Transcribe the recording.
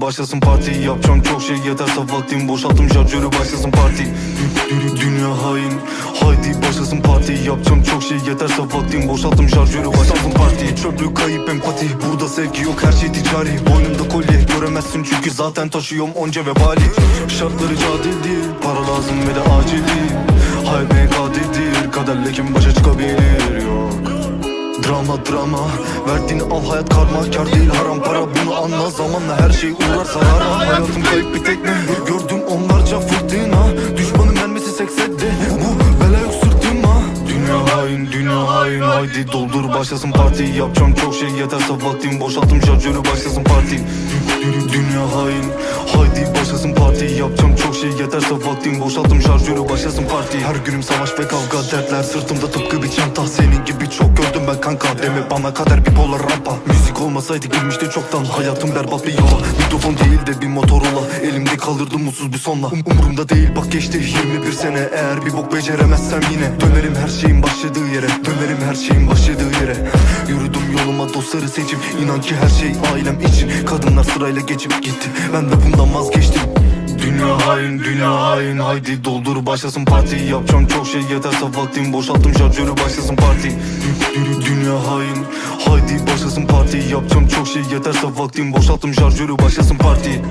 başlasın parti. Yapacağım çok şey yeterse vaktim boşalttım şarjörü başlasın parti. Dü- Dünya hain Haydi başlasın parti. Yapacağım çok şey yeterse vaktim boşalttım şarjörü başlasın parti. Çöplük kayıp empati Burada sevgi yok her şey ticari. Boynumda kolye göremezsin çünkü zaten taşıyorum onca vebali. Şartları cadil Para lazım ve de acil değil kadirdir Kaderle kim başa çıkabilir? Yok Drama drama. Verdiğini al hayat karma. Kar değil haram para. Bunu anla. Zamanla her şey uğrar sarara Hayatım kayıp bir tekne Gördüm onlarca fırtına. Düşmanın mermisi sekseddi Bu bela yok sırtıma. Dünya hain dünya hain. Haydi doldur başlasın parti. Yapacağım çok şey. Yeterse vaktim Boşalttım şarjörü başlasın parti. Dü- Dünya hain şey yeterse vaktim Boşalttım şarjörü başlasın parti Her günüm savaş ve kavga Dertler sırtımda tıpkı bir çanta. Senin gibi çok gördüm ben kanka Deme bana kader bir polar rampa. Müzik olmasaydı girmişti çoktan Hayatım berbat bir yola. Mikrofon değil de bir Motorola Elimde kalırdı mutsuz bir sonla. Um- Umurumda değil bak geçti 21 sene. Eğer bir bok beceremezsem yine Dönerim her şeyin başladığı yere. Dönerim her şeyin başladığı yere. Yürüdüm yoluma dostları seçip İnan ki her şey ailem için. Kadınlar sırayla geçip gitti Ben de bundan vazgeçtim Dünya hain, dünya hain. Haydi doldur başlasın parti Yapacağım çok şey yeterse vaktim Boşalttım şarjörü başlasın parti. Dü- Dünya hain. Haydi başlasın parti Yapacağım çok şey yeterse vaktim Boşalttım şarjörü başlasın parti